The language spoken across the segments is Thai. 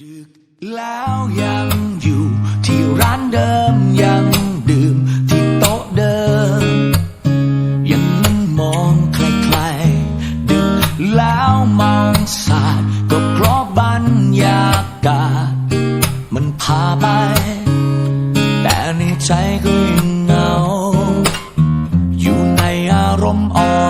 ดึกแล้วยังอยู่ที่ร้านเดิมยังดื่มที่โต๊ะเดิม ยังนั่งมองใครๆดึกแล้วมองสาดก็เพราะบรรยากาศมันพาไป แต่ในใจก็ยังเงา อยู่ในอารมณ์อ่อน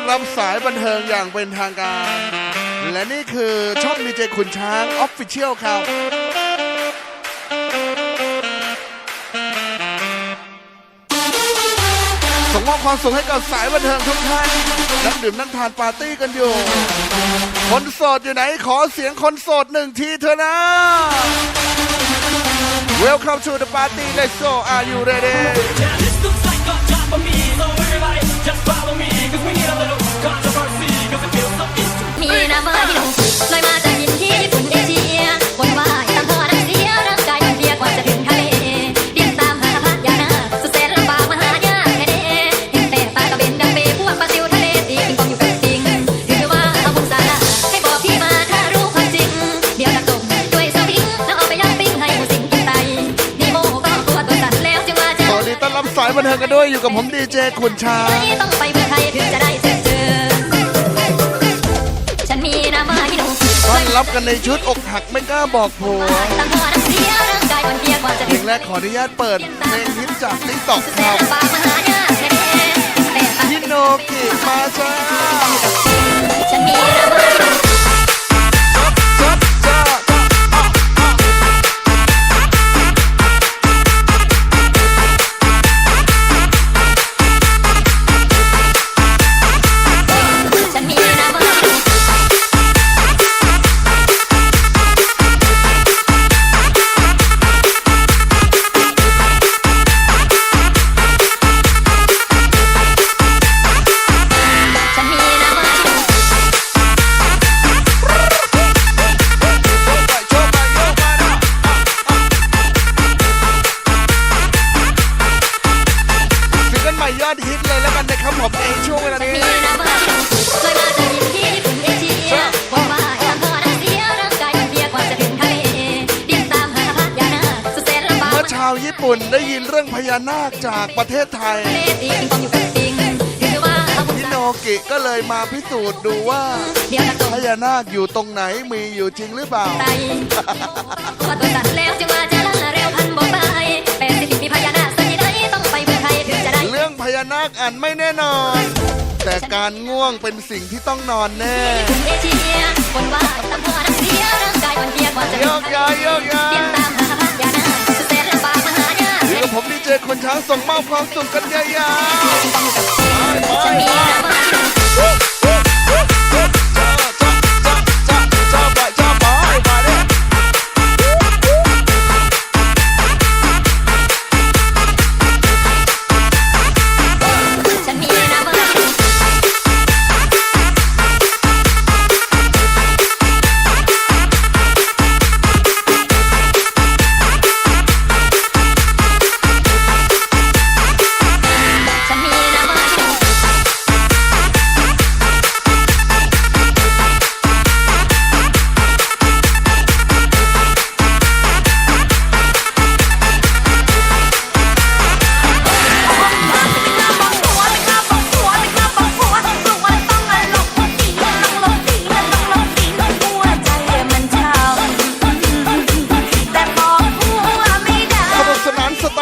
ารับสายบันเทิงอย่างเป็นทางการ และนี่คือช่องดีเจขุนช้างออฟฟิเชียลครับ ส่งมอบความสุขให้กับสายบันเทิงทุกท่านนั่งดื่มนั่งทานปาร์ตี้กันอยู่ คนโสดอยู่ไหนขอเสียงคนโสดหนึ่งทีเถอะนะ Welcome to the party let's go are you ready าที่หนุ่มลอยมาจากดินทีญี่ปุ่นเอเชียบนว่ายตามท่อน้ำเสียร่างกายมันเพลียกว่าจะถึงทะเลดินตามหาพัทยานาสุดแสนลำบากมหายากแค่เด้เห็นแต่ปลากระเบนดังเปพวยอยู่กับปิงถือว่าเอาบุญสารให้บอกพี่มาถ้ารู้ความจริงเดียวจะตกด้วยสวิงแล้วเอาไปย่างปิ้งให้หมูสิงกินไตนี่โมก็ตัวตัวสั่นแล้วจึงว่าจะสวัสดีต้อนรับสายบันเทิงกันด้วยอยู่กับผมดีเจขุนช้าต้องไปเมืองไทยถึงจะได้ รับกันในชุดอกหักไม่กล้าบอกผัวตั้งหัวน้ำเสียร่างกายอ่อนเพลียกว่าจะเพลงแรกขออนุญาตเปิดเพลงฮิตจากติ๊กต็อกครับปากมหายากแน่แต่ตาพี่โนกิมาจ้า ญานาคจากประเทศไทยเลตีปิงปองอยู่กับปิงถือว่าเอาบุญพี่สาโนกิก็เลยมาพิสูจน์ดูว่าเดี๋ยวจะตกพญานาคอยู่ตรงไหนมีอยู่จริงหรือเปล่าไตว่าตัวสั่นแล้วจึงว่าจะล่าเร็วพันบอกไปแปดสิบปีมีพญานาคสักกี่ใดต้องไปเมืองไทยถึงจะได้เรื่องพญานาคอันไม่แน่นอน แต่การง่วงเป็นสิ่งที่ต้องนอนแน่เอเชียคนว่าตำหัวน้ำเสียร่างกายอ่อนเพลียกว่าจะโยกย้ายโยกย้าย เดแสนลำบากมหายากอคนช้างส่งมอบความสุขกันยาวๆไปไป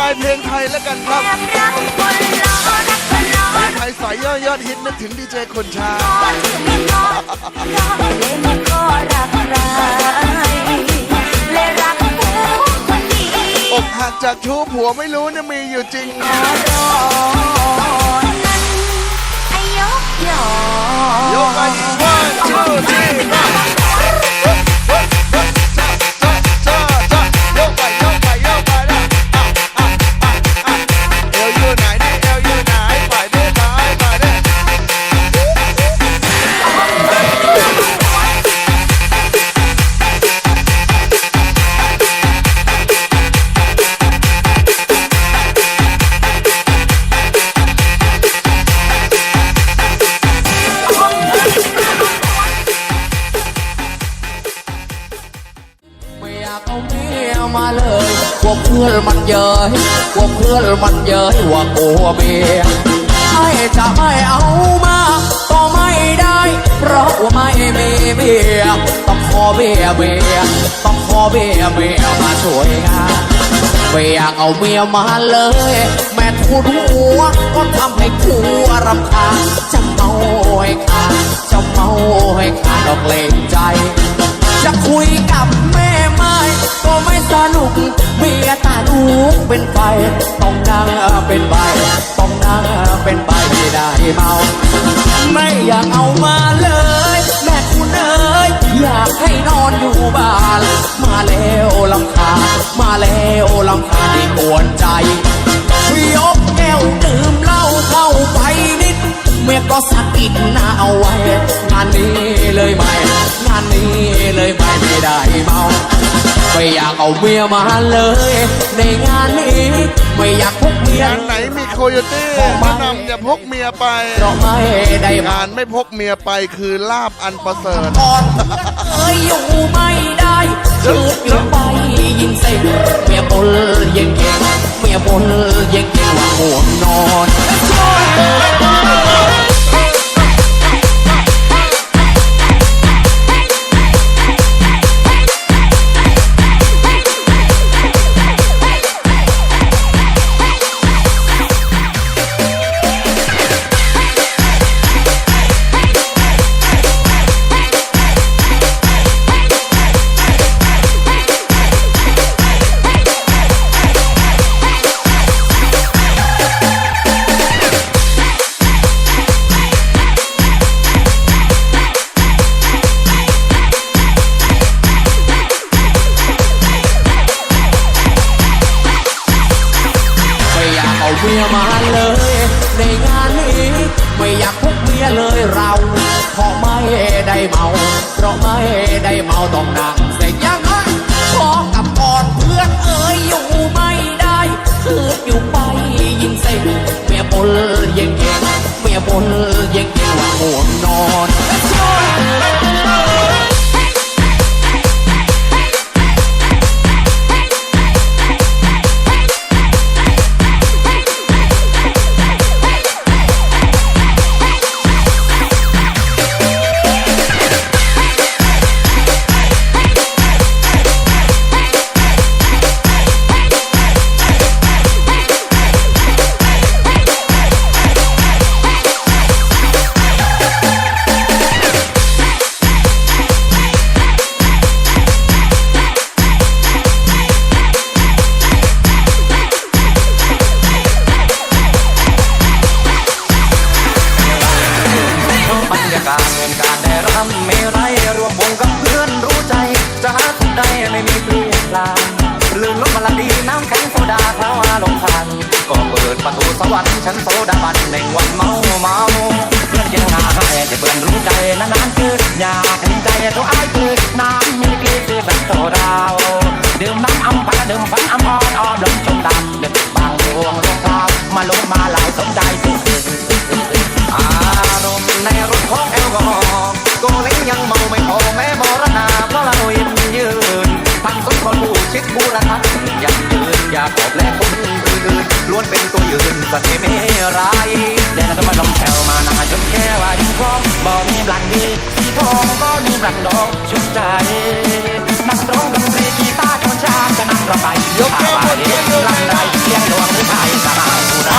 านสไตล์เพลงไทยแล้วกันครับเพลงไทยสายย่อยยอดฮิตนึกถึงดีเจคนช้างอกหักจากชู้ผัวไม่รู้เนี่ยมีอยู่จริงครับยกไป one two three มันเย้ยว่ากลัวเมียไอ้จะไม่เอามา ก็ไม่ได้ เพราะว่าไม่มีเมียต้องขอเมียเมียต้องขอเมียเมียมาช่วยงานไม่อยากเอาเมียมาเลย แม่ทูดหัวก็ทำให้ผัวรำคาญจะเมาำคาญที่กวนใจยกแก้วดื่มเหล้าเข้าไปนิด เมียก็สะกิดหน้าเอาไว้งานนี้เลยไม่งานนี้เลยไม่ไม่ได้เมาไม่อยากเอาเมียมาเลย ในงานนี้ไม่อยากพกเมียงานไหนมีโคโยตี้แนะนำอย่าพกเมียไปเพราะไม่ได้มางานไม่พกเมียไปคือลาบอันประเสริฐก่อนเอ้ยอยู่ไม่ได้ คืออยู่ไปยิงเซ็งเมียบนยังเก่งเมียบนยังเก่งว่าห่วงนอน สวรรค์ชั้นโซดาบันในวันเมาเมาเพื่อนยังหาให้แต่เพื่อนรู้ใจนานๆคืออยากเห็นใจตัวอ้ายคือน้ำมีกี่คือแบบโซดาวดื่มน้ำอำพาดื่มฟันอำอ่อนอ่อนลมชมดำเด็กบางดวงลงเท้ามาลงมาหลายสมใจสุดอารมณ์ในรถของแอลกอฮอล์โกเล้งยังเมาไม่พอแม่มรณาเพราะเรายังยืนทั้งสองคนผู้ชิดบูรณะยังยืนอย่าขอบและคนืนล้วนเป็นตัวยืนสเทไม่ร้ายแต่ถ้ามาลองแถวมาหนาจนแค่ว่าดิ้งพร้อมบ่มีบลังดีสีทองก็มีบลังดอกชุดใจนักร้องดนตรีกีตาร์ชนชาจะนำเราไปยกแก้วบนเลี้ยงลำไรเลี้ยงดวงหรือไทยสบายผู้ใด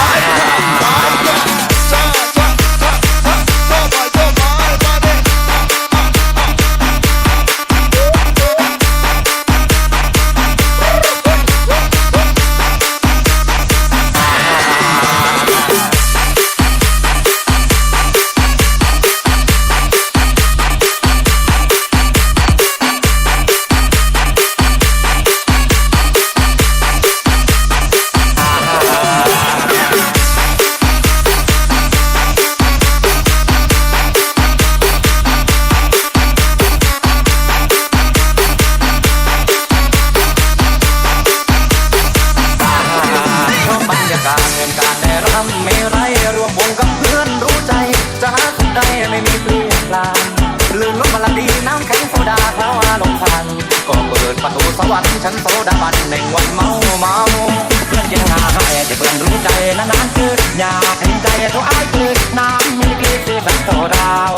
ตัวอ้ายคือน้ำมีกี่คือแบบโซดาว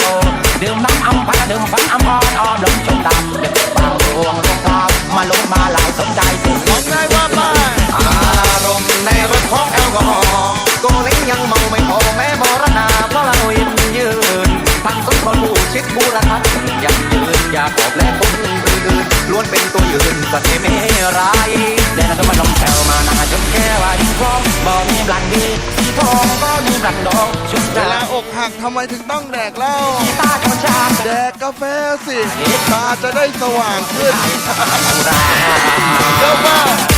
ดื่มน้ำอำพาดื่มฟันอำอ่อนอ่อนลมชมดำเด็กบางดวงลงเท้ามาลงมาลายสมใจสุดไงว่าไปอารมณ์ในรถของแอลกอฮอล์โกเล้งยังเมาไม่พอแม่มรณาเพราะเรายังยืนทั้งสองคนผู้ชิดบูรณะยัง ยืนอย่าขอบและคนอื่นล้วนเป็นตัวยืนสเทไม่ร้ายแต่ถ้ามาลงแถวมาหนาจนแค่ว่ายิ่งพร้อมบ่มีบลังดีสีทองก็มีรักดอกชุดเวดาลาอกหักทำไมถึงต้องแดกเหล้าตาชนชาติแดกกาแฟสิตาจะได้สว่างขึ้นสุราเจ้าบ้า